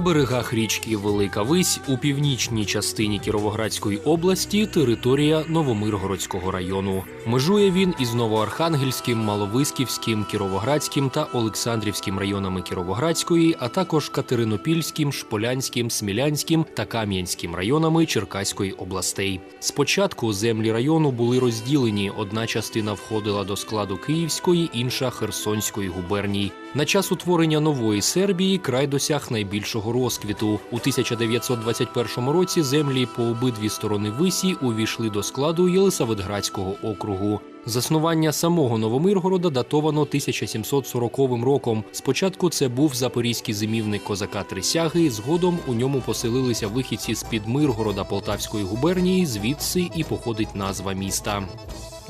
Берегах річки Велика Вись у північній частині Кіровоградської області територія Новомиргородського району. Межує він із Новоархангельським, Маловиськівським, Кіровоградським та Олександрівським районами Кіровоградської, а також Катеринопільським, Шполянським, Смілянським та Кам'янським районами Черкаської областей. Спочатку землі району були розділені. Одна частина входила до складу Київської, інша Херсонської губерній. На час утворення нової Сербії край досяг найбільшого розквіту. У 1921 році землі по обидві сторони висі увійшли до складу Єлисаветградського округу. Заснування самого Новомиргорода датовано 1740 роком. Спочатку це був запорізький зимівник козака Трисяги. Згодом у ньому поселилися вихідці з під Миргорода Полтавської губернії. Звідси і походить назва міста.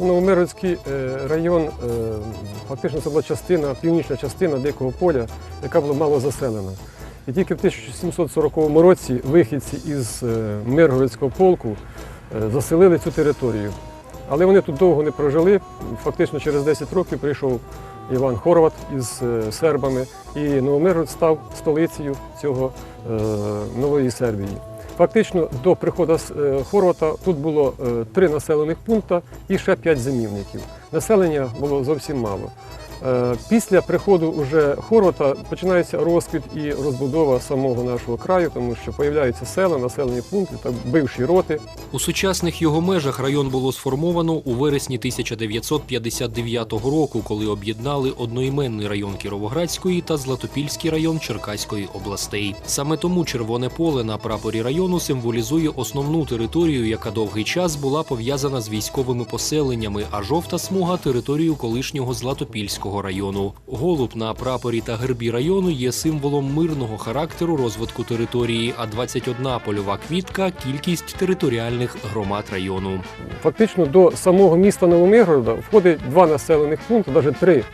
Новомиргородський е, район е, фактично це була частина, північна частина Дикого поля, яка була мало заселена. І тільки в 1740 році вихідці із е, Миргородського полку заселили цю територію. Але вони тут довго не прожили. Фактично через 10 років прийшов Іван Хорват із сербами, і Новомиргород став столицею цього нової Сербії. Фактично до приходу е, Хорвата тут було е, три населених пункти і ще п'ять зимівників. Населення було зовсім мало. Е, Після приходу уже Хорвата починається розквіт і розбудова самого нашого краю, тому що появляються села, населені пункти, та бивші роти. У сучасних його межах район було сформовано у вересні 1959 року, коли об'єднали одноіменний район Кіровоградської та Златопільський район Черкаської областей. Саме тому червоне поле на прапорі району символізує основну територію, яка довгий час була пов'язана з військовими поселеннями, а жовта смуга територію колишнього Златопільського району. Голуб на прапорі та гербі району є символом мирного характеру розвитку території, а 21 польова квітка кількість територіальних громад району. Фактично до самого міста Новомиргорода входить два населених пункти, навіть три.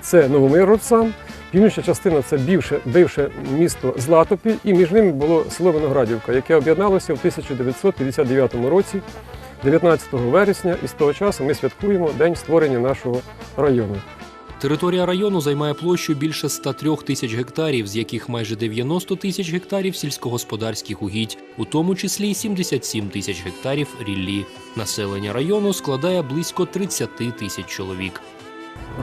Це Новомиргород сам, північна частина це бивше, бивше місто Златопіль, і між ними було село Виноградівка, яке об'єдналося в 1959 році, 19 вересня, і з того часу ми святкуємо День створення нашого району. Територія району займає площу більше 103 тисяч гектарів, з яких майже 90 тисяч гектарів сільськогосподарських угідь, у тому числі 77 тисяч гектарів ріллі. Населення району складає близько 30 тисяч чоловік.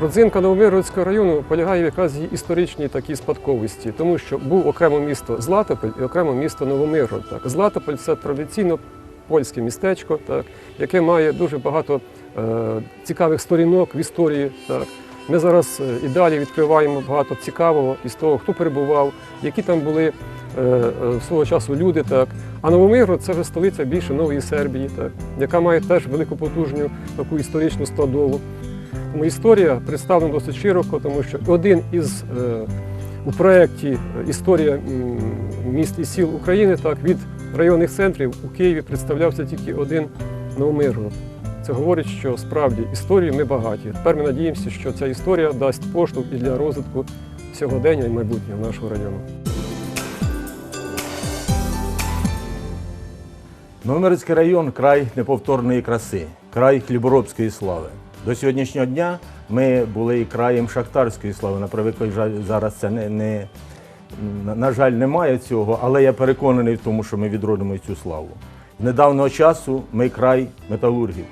Родзинка Новомиргородського району полягає в якраз її історичній такій спадковості, тому що був окремо місто Златополь і окремо місто Новомиргород. Так. Златополь це традиційно польське містечко, так, яке має дуже багато е, цікавих сторінок в історії. Так. Ми зараз е, і далі відкриваємо багато цікавого із того, хто перебував, які там були е, е, свого часу люди. Так. А Новомиргород це вже столиця більше нової Сербії, так, яка має теж велику потужну таку історичну складову. Тому історія представлена досить широко, тому що один із у проєкті Історія міст і сіл України так, від районних центрів у Києві представлявся тільки один Новомиргород. Це говорить, що справді історії ми багаті. Тепер ми надіємося, що ця історія дасть поштовх і для розвитку сьогодення і майбутнього нашого району. Новомирський район край неповторної краси, край хліборобської слави. До сьогоднішнього дня ми були і краєм шахтарської слави. На превеликий зараз це не, не на жаль, немає цього, але я переконаний в тому, що ми відродимо цю славу. З недавнього часу ми край металургів.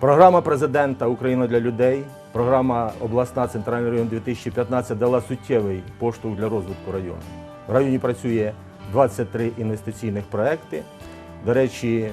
Програма президента Україна для людей, програма обласна центральний район 2015 дала суттєвий поштовх для розвитку району. В районі працює 23 інвестиційних проекти. До речі,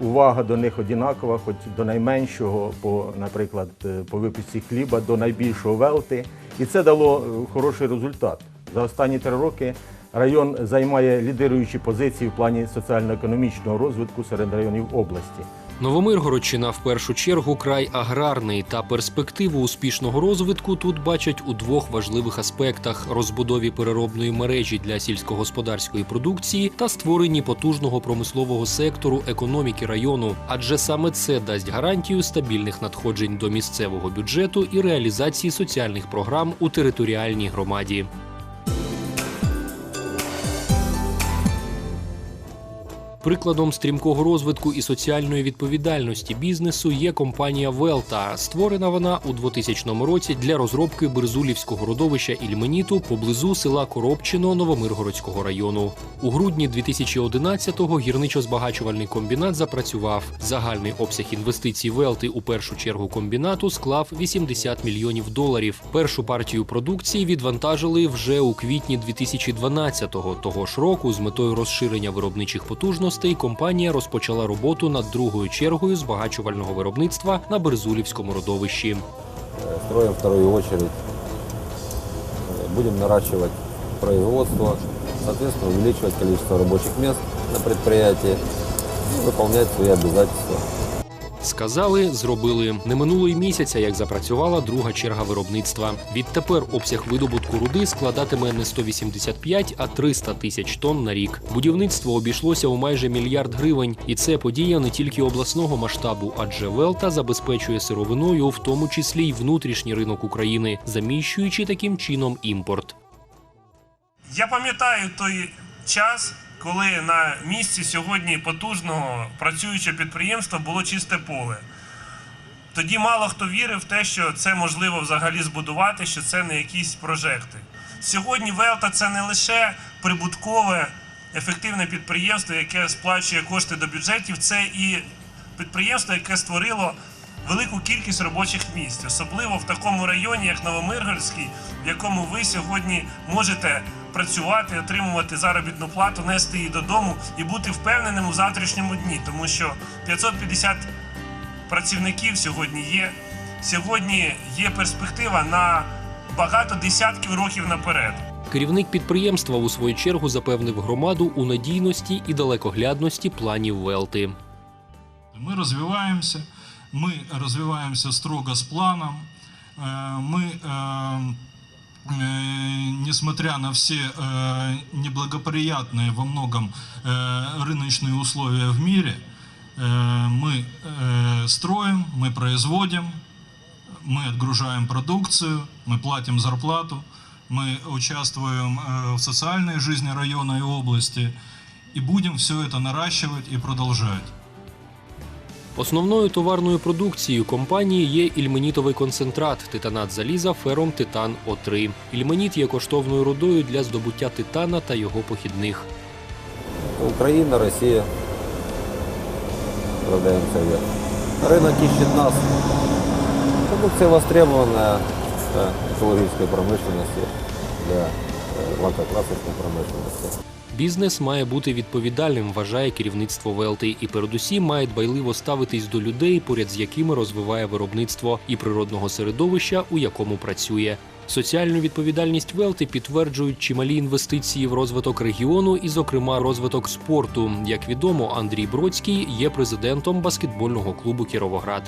увага до них одинакова, хоч до найменшого, по, наприклад, е, по випусці хліба, до найбільшого велти. І це дало е, хороший результат. За останні три роки район займає лідируючі позиції в плані соціально-економічного розвитку серед районів області. Новомиргородщина в першу чергу край аграрний та перспективу успішного розвитку тут бачать у двох важливих аспектах: розбудові переробної мережі для сільськогосподарської продукції та створенні потужного промислового сектору економіки району. Адже саме це дасть гарантію стабільних надходжень до місцевого бюджету і реалізації соціальних програм у територіальній громаді. Прикладом стрімкого розвитку і соціальної відповідальності бізнесу є компанія Велта. Створена вона у 2000 році для розробки Берзулівського родовища Ільменіту поблизу села Коробчино Новомиргородського району. У грудні 2011-го гірничо-збагачувальний комбінат запрацював. Загальний обсяг інвестицій Велти у першу чергу комбінату склав 80 мільйонів доларів. Першу партію продукції відвантажили вже у квітні 2012-го. Того ж року, з метою розширення виробничих потужностей, компанія розпочала роботу над другою чергою збагачувального виробництва на Берзулівському родовищі. Строїмо вторую очередь. Будемо наращувати производство, соответственно, увеличивать количество рабочих мест на предприятии и выполнять свои обязательства. Сказали, зробили. Не минуло й місяця, як запрацювала друга черга виробництва. Відтепер обсяг видобутку руди складатиме не 185, а 300 тисяч тонн на рік. Будівництво обійшлося у майже мільярд гривень, і це подія не тільки обласного масштабу, адже Велта забезпечує сировиною, в тому числі й внутрішній ринок України, заміщуючи таким чином імпорт. Я пам'ятаю той час, коли на місці сьогодні потужного працюючого підприємства було чисте поле. Тоді мало хто вірив в те, що це можливо взагалі збудувати, що це не якісь прожекти. Сьогодні Велта це не лише прибуткове, ефективне підприємство, яке сплачує кошти до бюджетів, це і підприємство, яке створило велику кількість робочих місць, особливо в такому районі, як Новомиргородський, в якому ви сьогодні можете працювати, отримувати заробітну плату, нести її додому і бути впевненим у завтрашньому дні, тому що 550 працівників сьогодні є. Сьогодні є перспектива на багато десятків років наперед. Керівник підприємства у свою чергу запевнив громаду у надійності і далекоглядності планів Велти. Мы развиваемся, мы развиваемся строго с планом, Э, мы, э, э, несмотря на все э, неблагоприятные во многом э, рыночные условия в мире, э, мы э, строим, мы производим, мы отгружаем продукцию, мы платим зарплату, мы участвуем э, в социальной жизни района и области и будем все это наращивать и продолжать. Основною товарною продукцією компанії є ільменітовий концентрат, титанат заліза, фером титан О3. Ільменіт є коштовною рудою для здобуття титана та його похідних. Украина, Россия. Продаемся вверх. Рынок ищет нас. Продукция востребованная для экологической промышленности, для э, лакокрасочной промышленности. Бізнес має бути відповідальним, вважає керівництво Велти, і передусім має дбайливо ставитись до людей, поряд з якими розвиває виробництво і природного середовища, у якому працює. Соціальну відповідальність Велти підтверджують чималі інвестиції в розвиток регіону і, зокрема, розвиток спорту. Як відомо, Андрій Бродський є президентом баскетбольного клубу Кіровоград.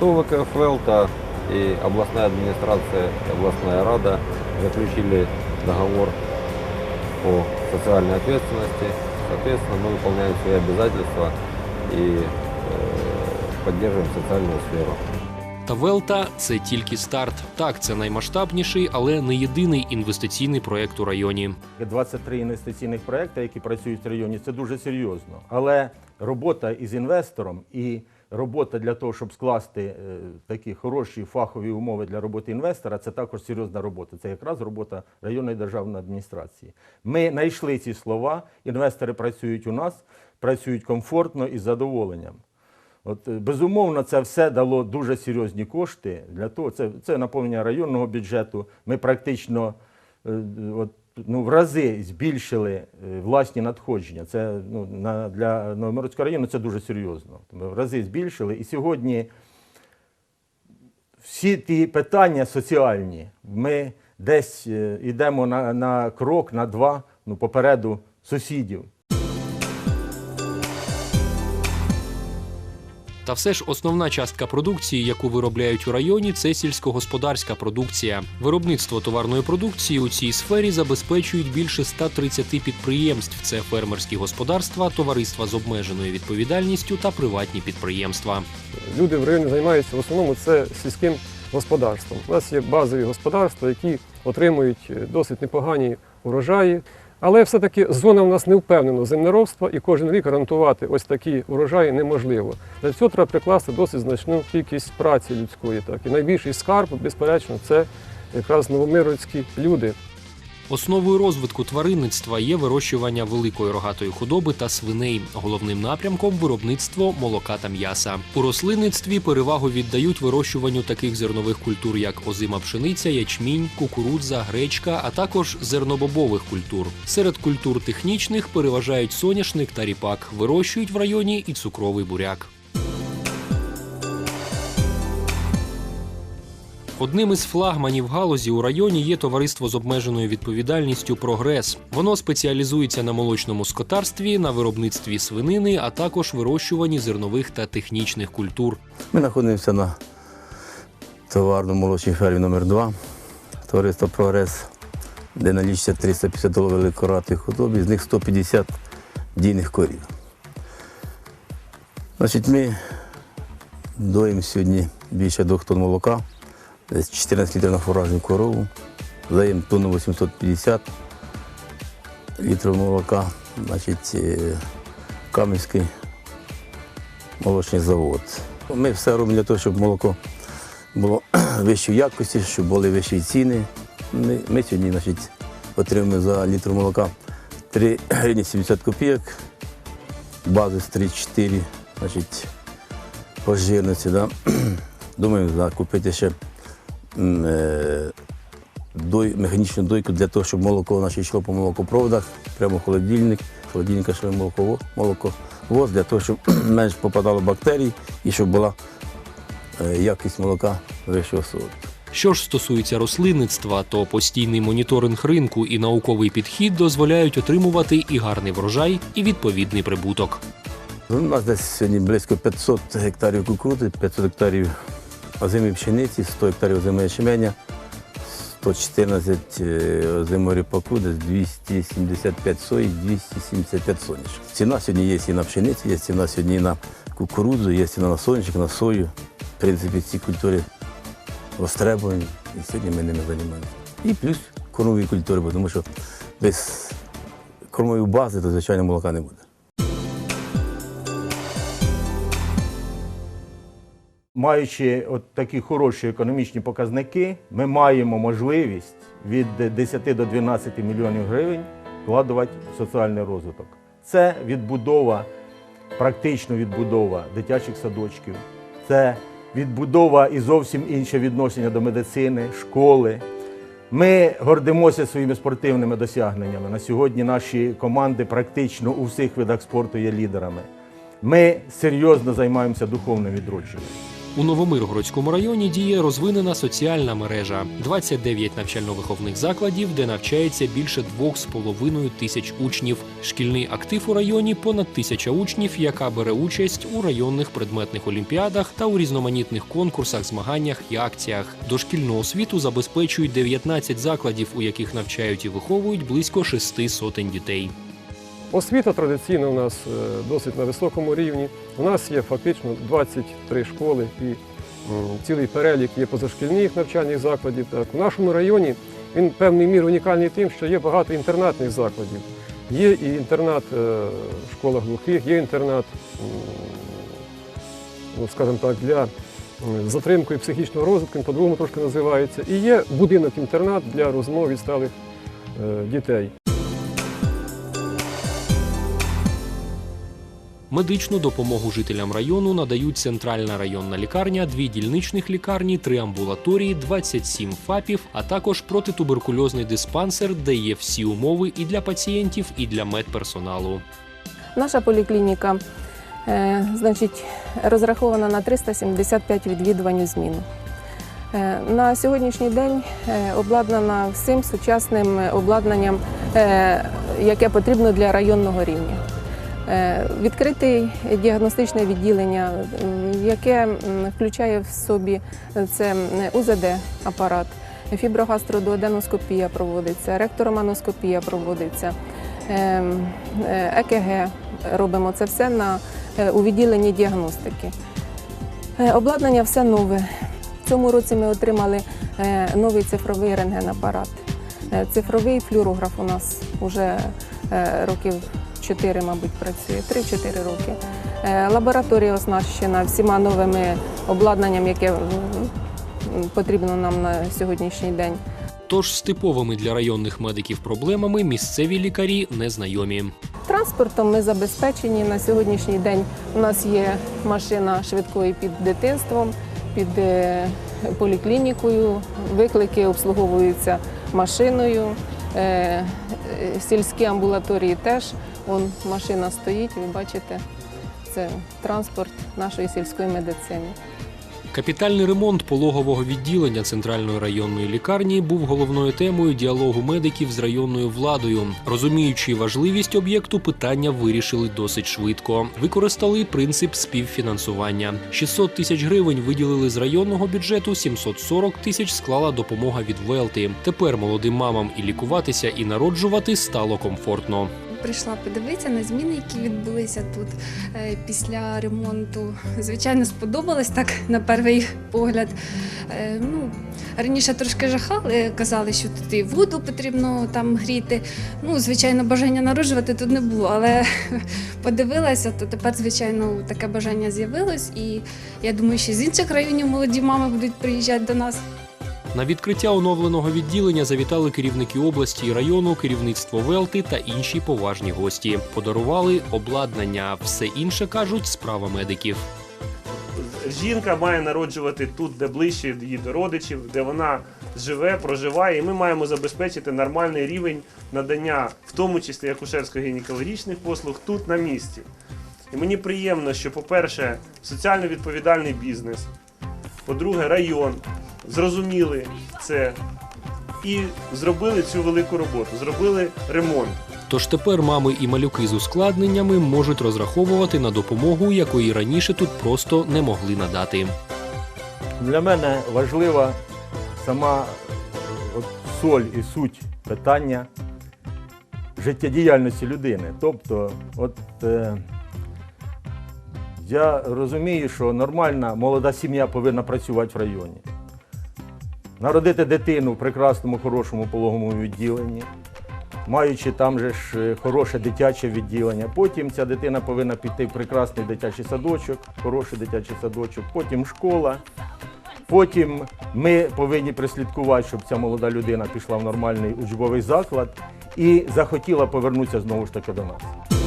ВКФ «Велта» и областная администрация, и областная рада заключили договор по социальной ответственности. Соответственно, мы выполняем свои обязательства и э, поддерживаем социальную сферу. Та Велта це тільки старт. Так, це наймасштабніший, але не єдиний інвестиційний проект у районі. 23 інвестиційних проекти, які працюють в районі, це дуже серйозно. Але робота із інвестором і робота для того, щоб скласти е, такі хороші фахові умови для роботи інвестора, це також серйозна робота. Це якраз робота районної державної адміністрації. Ми знайшли ці слова. Інвестори працюють у нас, працюють комфортно і з задоволенням. От, е, безумовно, це все дало дуже серйозні кошти для того. Це, це наповнення районного бюджету. Ми практично е, от, ну, в рази збільшили е, власні надходження. Це ну, на, для Новомирського району це дуже серйозно. Ми в рази збільшили. І сьогодні всі ті питання соціальні, ми десь е, йдемо на, на крок, на два ну, попереду сусідів. Та все ж основна частка продукції, яку виробляють у районі, це сільськогосподарська продукція. Виробництво товарної продукції у цій сфері забезпечують більше 130 підприємств. Це фермерські господарства, товариства з обмеженою відповідальністю та приватні підприємства. Люди в районі займаються в основному це сільським господарством. У нас є базові господарства, які отримують е, досить непогані урожаї. Але все-таки зона в нас не впевнена землеробства, і кожен рік гарантувати ось такі урожаї неможливо. Для цього треба прикласти досить значну кількість праці людської. Так. І найбільший скарб, безперечно, це якраз новомиродські люди. Основою розвитку тваринництва є вирощування великої рогатої худоби та свиней. Головним напрямком виробництво молока та м'яса. У рослинництві перевагу віддають вирощуванню таких зернових культур, як озима пшениця, ячмінь, кукурудза, гречка, а також зернобобових культур. Серед культур технічних переважають соняшник та ріпак. Вирощують в районі і цукровий буряк. Одним із флагманів галузі у районі є товариство з обмеженою відповідальністю Прогрес. Воно спеціалізується на молочному скотарстві, на виробництві свинини, а також вирощуванні зернових та технічних культур. Ми знаходимося на товарно-молочній фермі номер 2 товариство Прогрес, де налічується 350 голов великоратої худоби, з них 150 дійних корів. Значить, ми доїмо сьогодні більше 2 тонн молока, десь 14 літрів на фуражну корову, даємо тонну 850 літрів молока, значить, е, Кам'янський молочний завод. Ми все робимо для того, щоб молоко було вищої якості, щоб були вищі ціни. Ми, ми сьогодні значить, отримуємо за літр молока 3 гривні 70 копійок, базис 3-4, значить, по жирності. Да? Думаємо да, ще дой, механічну дойку для того, щоб молоко наше йшло по молокопроводах, прямо в холодильник, з холодильника ще молоко, молоко воз, для того, щоб менш попадало бактерій і щоб була е, якість молока вищого сорту. Що ж стосується рослинництва, то постійний моніторинг ринку і науковий підхід дозволяють отримувати і гарний врожай, і відповідний прибуток. У нас десь сьогодні близько 500 гектарів кукурудзи, 500 гектарів озимої пшениці, 100 гектарів озимої ячменя, 114 е, озимої ріпаку, десь 275 сої, 275 соняшок. Ціна сьогодні є і на пшениці, є ціна сьогодні і на кукурудзу, є ціна на соняшник, на сою. В принципі, ці культури востребовані, і сьогодні ми ними займаємося. І плюс кормові культури, тому що без кормової бази, то звичайно молока не буде. Маючи от такі хороші економічні показники, ми маємо можливість від 10 до 12 мільйонів гривень вкладувати в соціальний розвиток. Це відбудова, практично відбудова дитячих садочків, це відбудова і зовсім інше відношення до медицини, школи. Ми гордимося своїми спортивними досягненнями. На сьогодні наші команди практично у всіх видах спорту є лідерами. Ми серйозно займаємося духовним відродженням. У Новомиргородському районі діє розвинена соціальна мережа, 29 навчально-виховних закладів, де навчається більше 2,5 тисяч учнів. Шкільний актив у районі понад тисяча учнів, яка бере участь у районних предметних олімпіадах та у різноманітних конкурсах, змаганнях і акціях. Дошкільну освіту забезпечують 19 закладів, у яких навчають і виховують близько шести сотень дітей. Освіта традиційно у нас е, досить на високому рівні. У нас є фактично 23 школи і цілий перелік є позашкільних навчальних закладів. Так. У нашому районі він певною мірою унікальний тим, що є багато інтернатних закладів. Є і інтернат е, в школах глухих, є інтернат, ну, скажімо так, для затримкою психічного розвитку, по-другому трошки називається. І є будинок-інтернат для розмов відсталих е, дітей. Медичну допомогу жителям району надають центральна районна лікарня, дві дільничних лікарні, три амбулаторії, 27 ФАПів, а також протитуберкульозний диспансер, де є всі умови і для пацієнтів, і для медперсоналу. Наша поліклініка е, значить, розрахована на 375 відвідувань у зміну. Е, На сьогоднішній день е, обладнана всім сучасним обладнанням, е, яке потрібно для районного рівня. Е, Відкрите діагностичне відділення, яке включає в собі е, це УЗД-апарат, фіброгастродуоденоскопія проводиться, ректороманоскопія проводиться, е, ЕКГ робимо це все на, у відділенні діагностики. Обладнання все нове. В цьому році ми отримали новий цифровий рентгенапарат. Цифровий флюорограф у нас вже років 4, мабуть, працює, 3-4 роки. Е, Лабораторія оснащена всіма новими обладнанням, яке потрібно нам на сьогоднішній день. Тож з типовими для районних медиків проблемами місцеві лікарі не знайомі. Транспортом ми забезпечені на сьогоднішній день. У нас є машина швидкої під дитинством, під е, поліклінікою. Виклики обслуговуються машиною. Е, е, Сільські амбулаторії теж. Вон машина стоїть, ви бачите, це транспорт нашої сільської медицини. Капітальний ремонт пологового відділення центральної районної лікарні був головною темою діалогу медиків з районною владою. Розуміючи важливість об'єкту, питання вирішили досить швидко. Використали принцип співфінансування. 600 тисяч гривень виділили з районного бюджету, 740 тисяч склала допомога від Велти. Тепер молодим мамам і лікуватися, і народжувати стало комфортно. Прийшла подивитися на зміни, які відбулися тут е, після ремонту. Звичайно, сподобалось так на перший погляд. Е, Ну, раніше трошки жахали, казали, що тут і воду потрібно там гріти. Ну, звичайно, бажання народжувати тут не було, але подивилася, то тепер, звичайно, таке бажання з'явилось. І я думаю, що з інших районів молоді мами будуть приїжджати до нас. На відкриття оновленого відділення завітали керівники області і району, керівництво Велти та інші поважні гості. Подарували обладнання. Все інше кажуть справа медиків. Жінка має народжувати тут, де ближче її до родичів, де вона живе, проживає, і ми маємо забезпечити нормальний рівень надання, в тому числі акушерсько-гінекологічних послуг, тут на місці. І мені приємно, що, по-перше, соціально відповідальний бізнес, по-друге, район зрозуміли це і зробили цю велику роботу, зробили ремонт. Тож тепер мами і малюки з ускладненнями можуть розраховувати на допомогу, якої раніше тут просто не могли надати. Для мене важлива сама от, соль і суть питання життєдіяльності людини. Тобто, от, е, я розумію, що нормальна молода сім'я повинна працювати в районі. Народити дитину в прекрасному, хорошому пологовому відділенні, маючи там же ж е, хороше дитяче відділення. Потім ця дитина повинна піти в прекрасний дитячий садочок, хороший дитячий садочок, потім школа. Потім ми повинні прислідкувати, щоб ця молода людина пішла в нормальний учбовий заклад і захотіла повернутися знову ж таки до нас.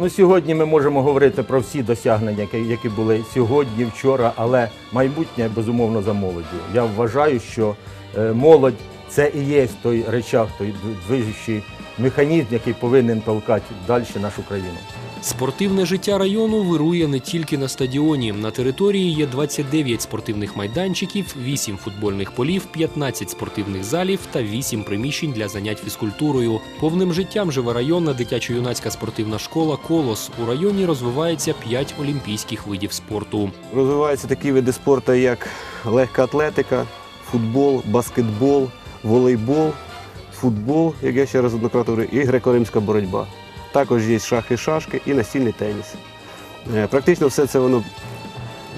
Ну, сьогодні ми можемо говорити про всі досягнення, які, були сьогодні, вчора, але майбутнє безумовно за молоддю. Я вважаю, що е, молодь це і є той речах, той движущий механізм, який повинен толкати далі нашу країну. Спортивне життя району вирує не тільки на стадіоні. На території є 29 спортивних майданчиків, 8 футбольних полів, 15 спортивних залів та 8 приміщень для занять фізкультурою. Повним життям живе районна дитячо-юнацька спортивна школа Колос. У районі розвивається 5 олімпійських видів спорту. Розвиваються такі види спорту, як легка атлетика, футбол, баскетбол, волейбол, футбол, як я ще раз однократно говорю, і греко-римська боротьба. Також є шахи-шашки і настільний теніс. Е, Практично все це воно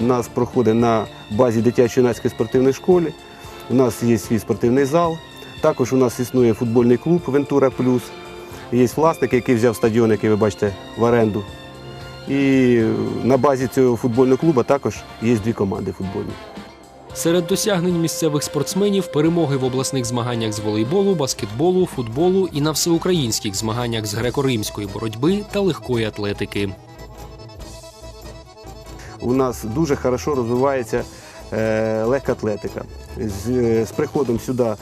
у нас проходить на базі дитячо-юнацької спортивної школи. У нас є свій спортивний зал. Також у нас існує футбольний клуб Вентура Плюс. Є власник, який взяв стадіон, який ви бачите, в оренду. І на базі цього футбольного клубу також є дві команди футбольні. Серед досягнень місцевих спортсменів перемоги в обласних змаганнях з волейболу, баскетболу, футболу і на всеукраїнських змаганнях з греко-римської боротьби та легкої атлетики. У нас дуже хорошо розвивається е, легка атлетика. З, е, з приходом сюди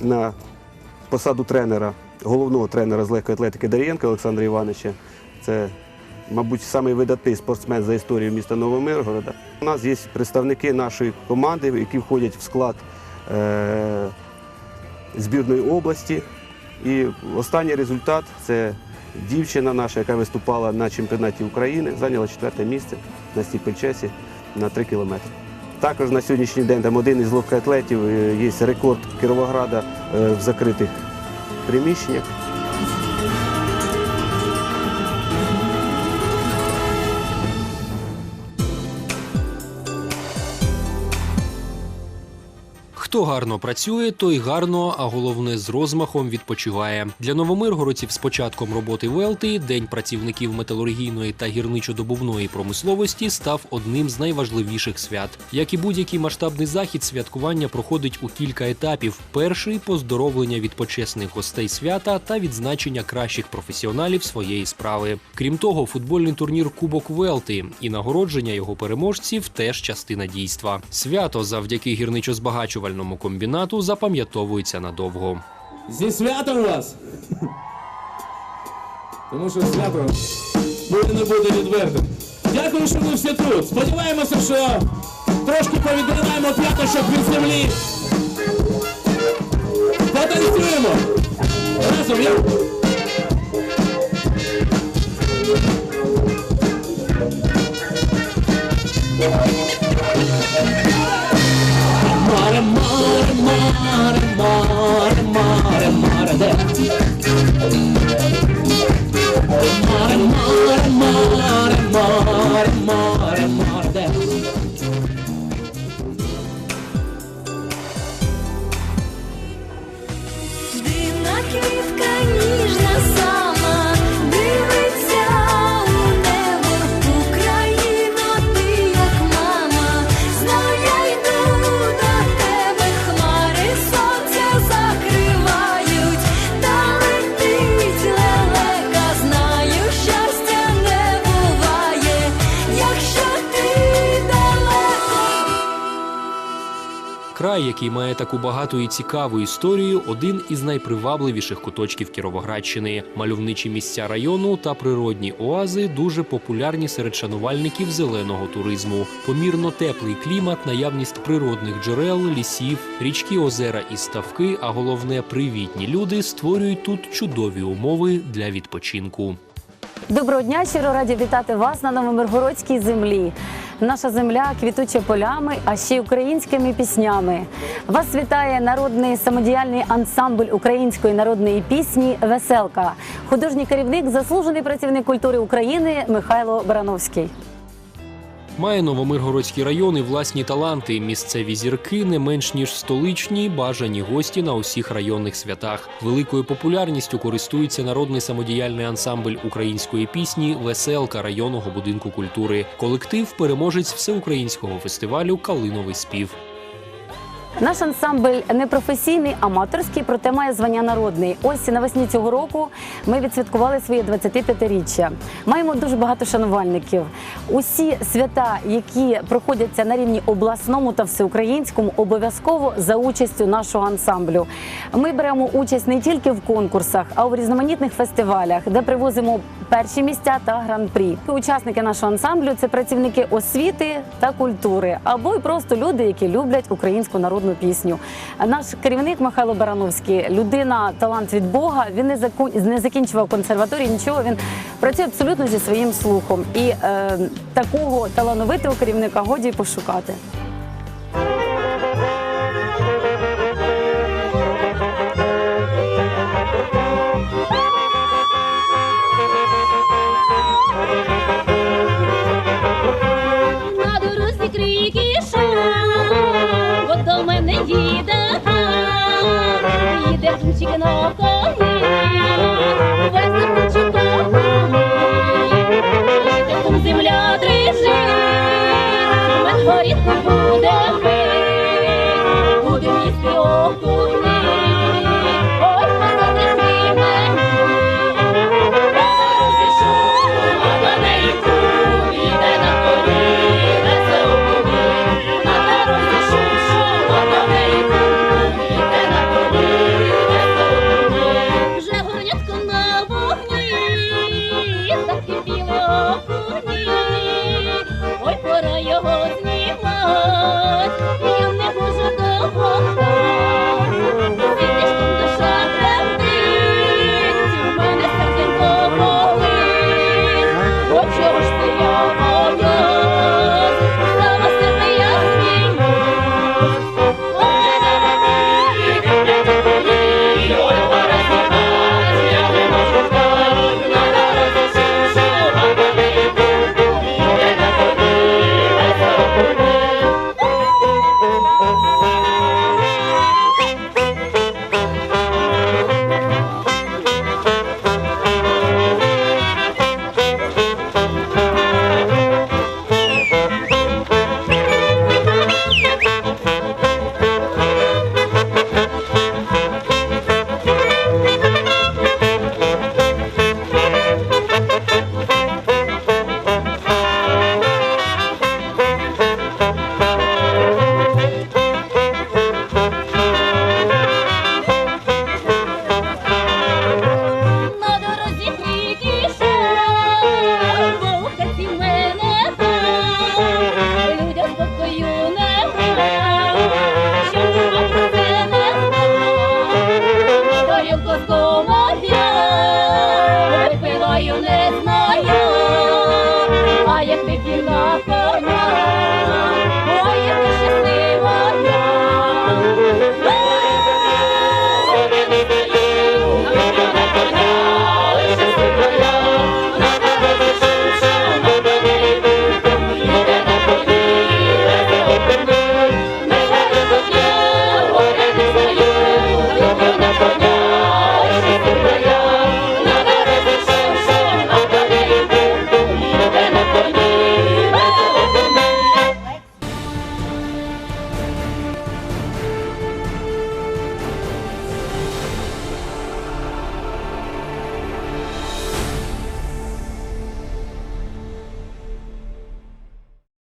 на посаду тренера, головного тренера з легкої атлетики Дарієнка Олександра Івановича, це, мабуть, самий видатний спортсмен за історію міста Новомиргорода. У нас є представники нашої команди, які входять в склад е, збірної області. І останній результат це дівчина наша, яка виступала на чемпіонаті України, зайняла четверте місце на стіпельчесі на 3 кілометри. Також на сьогоднішній день там один із легкоатлетів е, є рекорд Кіровограда е, в закритих приміщеннях. Хто гарно працює, той гарно, а головне з розмахом відпочиває. Для новомиргородців з початком роботи Велти День працівників металургійної та гірничо-добувної промисловості став одним з найважливіших свят. Як і будь-який масштабний захід, святкування проходить у кілька етапів: перший поздоровлення від почесних гостей свята та відзначення кращих професіоналів своєї справи. Крім того, футбольний турнір Кубок Велти і нагородження його переможців теж частина дійства. Свято завдяки гірничо-збагачувальному комбінату запам'ятовується надовго. Зі святом вас! Тому що свято буде не буде відвертим. Дякую, що ми всі тут. Сподіваємося, що трошки повідриваємо п'яточок від землі. Потанцюємо! Разом я. Край, який має таку багату і цікаву історію, один із найпривабливіших куточків Кіровоградщини. Мальовничі місця району та природні оази дуже популярні серед шанувальників зеленого туризму. Помірно теплий клімат, наявність природних джерел, лісів, річки, озера і ставки, а головне привітні люди створюють тут чудові умови для відпочинку. Доброго дня, щиро раді вітати вас на Новомиргородській землі. Наша земля квітуча полями, а ще й українськими піснями. Вас вітає народний самодіяльний ансамбль української народної пісні Веселка, художній керівник, заслужений працівник культури України Михайло Барановський. Має Новомиргородський район і власні таланти. Місцеві зірки не менш ніж столичні, бажані гості на усіх районних святах. Великою популярністю користується народний самодіяльний ансамбль української пісні Веселка районного будинку культури. Колектив переможець всеукраїнського фестивалю Калиновий спів. Наш ансамбль не професійний, аматорський, проте має звання народний. Ось навесні цього року ми відсвяткували своє 25-річчя. Маємо дуже багато шанувальників. Усі свята, які проходяться на рівні обласному та всеукраїнському, обов'язково за участю нашого ансамблю. Ми беремо участь не тільки в конкурсах, а в різноманітних фестивалях, де привозимо перші місця та гран-прі. Учасники нашого ансамблю це працівники освіти та культури, або й просто люди, які люблять українську народну пісню. А Наш керівник Михайло Барановський, людина, талант від Бога. Він не закон... не закінчував консерваторії, нічого. Він працює абсолютно зі своїм слухом. І е, такого талановитого керівника годі пошукати. Lord.